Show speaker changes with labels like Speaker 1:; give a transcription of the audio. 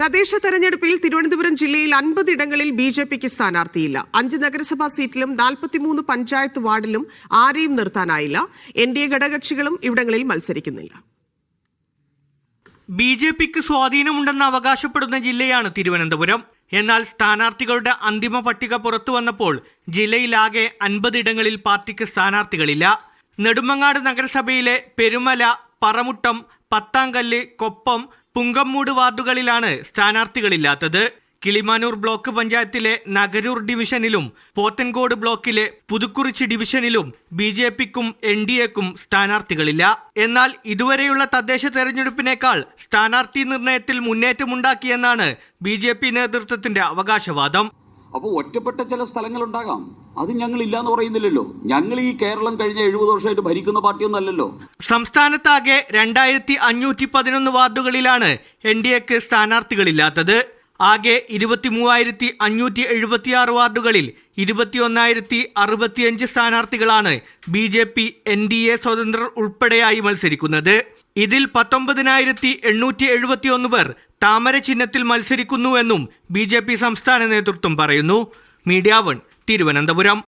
Speaker 1: തദ്ദേശ തെരഞ്ഞെടുപ്പിൽ തിരുവനന്തപുരം ജില്ലയിൽ അൻപതിടങ്ങളിൽ ബി ജെ പിക്ക് സ്ഥാനാർത്ഥിയില്ല. അഞ്ച് നഗരസഭാ സീറ്റിലും നാൽപ്പത്തിമൂന്ന് പഞ്ചായത്ത് വാർഡിലും ആരെയും നിർത്താനായില്ല. എൻ ഡി എ ഘടകകക്ഷികളും ഇവിടങ്ങളിൽ മത്സരിക്കുന്നില്ല.
Speaker 2: ബി ജെ പിക്ക് സ്വാധീനമുണ്ടെന്ന് അവകാശപ്പെടുന്ന ജില്ലയാണ് തിരുവനന്തപുരം. എന്നാൽ സ്ഥാനാർത്ഥികളുടെ അന്തിമ പട്ടിക പുറത്തു വന്നപ്പോൾ ജില്ലയിലാകെ അൻപതിടങ്ങളിൽ പാർട്ടിക്ക് സ്ഥാനാർത്ഥികളില്ല. നെടുമങ്ങാട് നഗരസഭയിലെ പെരുമല പറമുട്ടം പത്താങ്കല്ല് കൊപ്പം പുങ്കമ്മൂട് വാർഡുകളിലാണ് സ്ഥാനാർത്ഥികളില്ലാത്തത്. കിളിമാനൂർ ബ്ലോക്ക് പഞ്ചായത്തിലെ നഗരൂർ ഡിവിഷനിലും പോത്തൻകോട് ബ്ലോക്കിലെ പുതുക്കുറിച്ചി ഡിവിഷനിലും ബി ജെ പിക്കും എൻ ഡി എക്കും സ്ഥാനാർത്ഥികളില്ല. എന്നാൽ ഇതുവരെയുള്ള തദ്ദേശ തെരഞ്ഞെടുപ്പിനേക്കാൾ സ്ഥാനാർത്ഥി നിർണയത്തിൽ മുന്നേറ്റമുണ്ടാക്കിയെന്നാണ് ബി ജെ പി നേതൃത്വത്തിന്റെ അവകാശവാദം.
Speaker 3: അപ്പോൾ ഒറ്റപ്പെട്ട ചില സ്ഥലങ്ങളുണ്ടാകാം. അത് ഞങ്ങൾ ഇല്ലാന്ന് പറയുന്നില്ലല്ലോ. ഞങ്ങൾ ഈ കേരളം കഴിഞ്ഞ എഴുപത് വർഷമായിട്ട് ഭരിക്കുന്ന പാർട്ടിയൊന്നല്ലല്ലോ.
Speaker 2: സംസ്ഥാനത്താകെ രണ്ടായിരത്തി അഞ്ഞൂറ്റി പതിനൊന്ന് വാർഡുകളിലാണ് എൻ ഡി എക്ക് സ്ഥാനാർത്ഥികളില്ലാത്തത്. ആകെ ഇരുപത്തി മൂവായിരത്തി അഞ്ഞൂറ്റി എഴുപത്തിയാറ് വാർഡുകളിൽ ഇരുപത്തിയൊന്നായിരത്തി അറുപത്തിയഞ്ച് സ്ഥാനാർത്ഥികളാണ് B J P N D A സ്വതന്ത്രർ ഉൾപ്പെടെയായി മത്സരിക്കുന്നത്. ഇതിൽ പത്തൊമ്പതിനായിരത്തി എണ്ണൂറ്റി എഴുപത്തിയൊന്ന് പേർ താമര ചിഹ്നത്തിൽ മത്സരിക്കുന്നുവെന്നും ബി ജെ പി സംസ്ഥാന നേതൃത്വം പറയുന്നു. Media One Thiruvananthapuram.